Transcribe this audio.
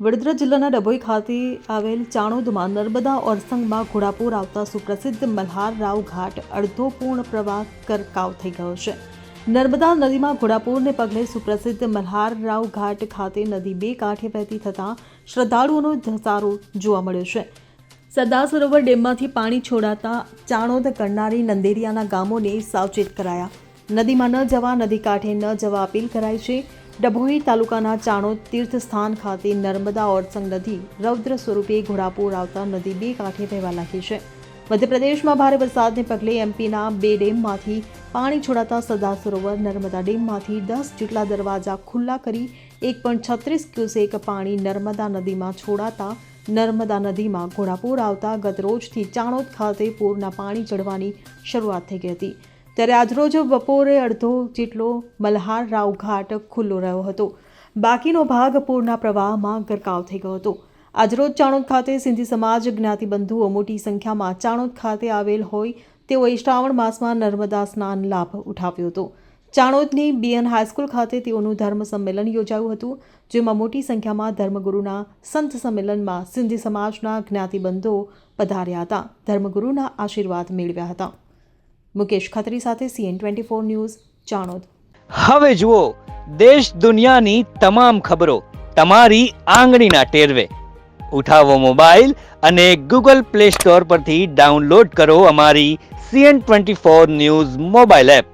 વડોદરા જિલ્લાના ડભોઈ ખાતે આવેલ ચાણોદમાં નર્મદા ઓરસંગમાં ઘોડાપુર આવતા સુપ્રસિદ્ધ મલ્હાર રાવ ઘાટ અડધો પૂર્ણ પ્રવાહ કરકાવ થઈ ગયો છે. નર્મદા નદીમાં ઘોડાપુરને પગલે સુપ્રસિદ્ધ મલ્હાર રાવ ઘાટ ખાતે નદી બે કાંઠે વહેતી થતાં શ્રદ્ધાળુઓનો ધસારો જોવા મળ્યો છે. સરદાર સરોવર ડેમમાંથી પાણી છોડાતા ચાણોદ, કરનારી, નંદેરિયાના ગામોને સાવચેત કરાયા. નદીમાં ન જવા, નદી કાંઠે ન જવા અપીલ કરાઈ છે. ડભોઈ તાલુકાના ચાણોદ તીર્થસ્થાન ખાતે નર્મદા ઓરસંગ નદી રૌદ્ર સ્વરૂપે ઘોડાપુર આવતા નદી બે કાંઠે વહેવા લાગી છે. મધ્યપ્રદેશમાં ભારે વરસાદને પગલે એમપીના બે ડેમમાંથી પાણી છોડાતા સરદાર સરોવર નર્મદા ડેમમાંથી દસ જેટલા દરવાજા ખુલ્લા કરી એક પણ છત્રીસ ક્યુસેક પાણી નર્મદા નદીમાં છોડાતા નર્મદા નદીમાં ઘોડાપુર આવતા ગત રોજથી ચાણોદ ખાતે પૂરના પાણી ચડવાની શરૂઆત થઈ ગઈ હતી. ત્યારે આજરોજ બપોરે અડધો જેટલો મલ્હાર રાવ ઘાટ ખુલ્લો રહ્યો હતો. બાકીનો ભાગ પૂરના પ્રવાહમાં ગરકાવ થઈ ગયો હતો. આજરોજ ચાણોદ ખાતે સિંધી સમાજ જ્ઞાતિબંધુઓ મોટી સંખ્યામાં ચાણોદ ખાતે આવેલ હોય તેઓએ શ્રાવણ માસમાં નર્મદા સ્નાન લાભ ઉઠાવ્યો હતો. ચાણોદની બીએન હાઈસ્કૂલ ખાતે તેઓનું ધર્મ સંમેલન યોજાયું હતું, જેમાં મોટી સંખ્યામાં ધર્મગુરુના સંત સંમેલનમાં સિંધી સમાજના જ્ઞાતિબંધો પધાર્યા હતા. ધર્મગુરુના આશીર્વાદ મેળવ્યા હતા. મુકેશ ખત્રી સાથે CN twenty four news, Chanod. હવે જુઓ, દેશ દુનિયાની તમામ ખબરો તમારી આંગળીના ટેરવે. ઉઠાવો મોબાઈલ અને ગૂગલ પ્લે સ્ટોર પરથી ડાઉનલોડ કરો અમારી CN twenty four news mobile app.